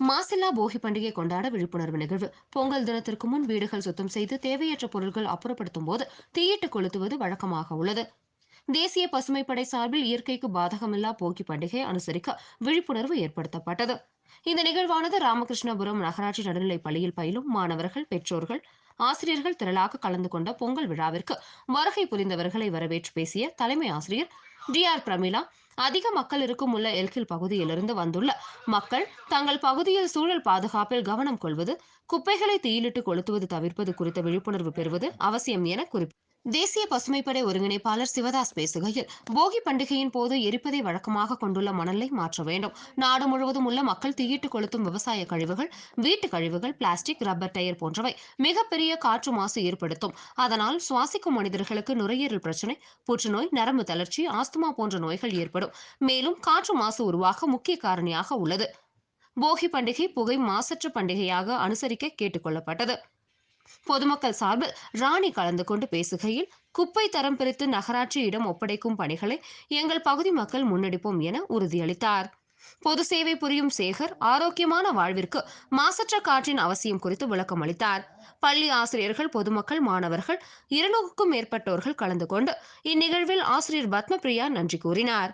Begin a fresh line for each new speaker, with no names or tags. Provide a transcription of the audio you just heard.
மாசில்லா போகி பண்டிகை கொண்டாட விழிப்புணர்வு நிகழ்வு. பொங்கல் தினத்திற்கு முன் வீடுகள் சுத்தம் செய்து தேவையற்ற பொருட்கள் அப்புறப்படுத்தும் போது தீயிட்டு கொளுத்துவது வழக்கமாக உள்ளது. தேசிய பசுமைப்படை சார்பில் இயற்கைக்கு பாதகமில்லா போகி பண்டிகை அனுசரிக்க விழிப்புணர்வு ஏற்படுத்தப்பட்டது. இந்த நிகழ்வானது ராமகிருஷ்ணபுரம் நகராட்சி நடுநிலைப் பள்ளியில் பயிலும் மாணவர்கள் பெற்றோர்கள் ஆசிரியர்கள் திரளாக கலந்து கொண்ட பொங்கல் விழாவிற்கு வருகை புரிந்தவர்களை வரவேற்று பேசிய தலைமை ஆசிரியர் டி ஆர் பிரமிளா அதிக மக்கள் இருக்கும் உள்ள எல்கில் பகுதியிலிருந்து வந்துள்ள மக்கள் தங்கள் பகுதியில் சூழல் பாதுகாப்பில் கவனம் கொள்வது குப்பைகளை தீயிலிட்டு கொளுத்துவது தவிர்ப்பது குறித்த விழிப்புணர்வு பெறுவது அவசியம் என குறிப்பிட்டார் தேசிய பசுமைப்படை ஒருங்கிணைப்பாளர் சிவதாஸ் பேசுகையில் போகி பண்டிகையின் போது எரிப்பதை வழக்கமாக கொண்டுள்ள மணலை மாற்ற வேண்டும். நாடு முழுவதும் உள்ள மக்கள் தீயிட்டு கொளுத்தும் விவசாய கழிவுகள் வீட்டு கழிவுகள் பிளாஸ்டிக் ரப்பர் டயர் போன்றவை மிகப்பெரிய காற்று மாசு ஏற்படுத்தும். அதனால் சுவாசிக்கும் மனிதர்களுக்கு நுரையீரல் பிரச்சனை புற்றுநோய் நரம்பு தளர்ச்சி ஆஸ்துமா போன்ற நோய்கள் ஏற்படும். மேலும் காற்று மாசு உருவாக முக்கிய காரணியாக உள்ளது. போகி பண்டிகை புகை மாசற்ற பண்டிகையாக அனுசரிக்க கேட்டுக்கொள்ளப்பட்டது பொதுமக்கள் சார்பில் ராணி கலந்து கொண்டு பேசுகையில் குப்பை தரம் பிரித்து நகராட்சியிடம் ஒப்படைக்கும் பணிகளை எங்கள் பகுதி மக்கள் முன்னெடுப்போம் என உறுதியளித்தார். பொது சேவை புரியும் சேகர் ஆரோக்கியமான வாழ்விற்கு மாசற்ற காற்றின் அவசியம் குறித்து விளக்கம் அளித்தார். பள்ளி ஆசிரியர்கள் பொதுமக்கள் மாணவர்கள் இருநூறுக்கும் மேற்பட்டோர்கள் கலந்து கொண்டு இந்நிகழ்வில் ஆசிரியர் பத்மபிரியா நன்றி கூறினார்.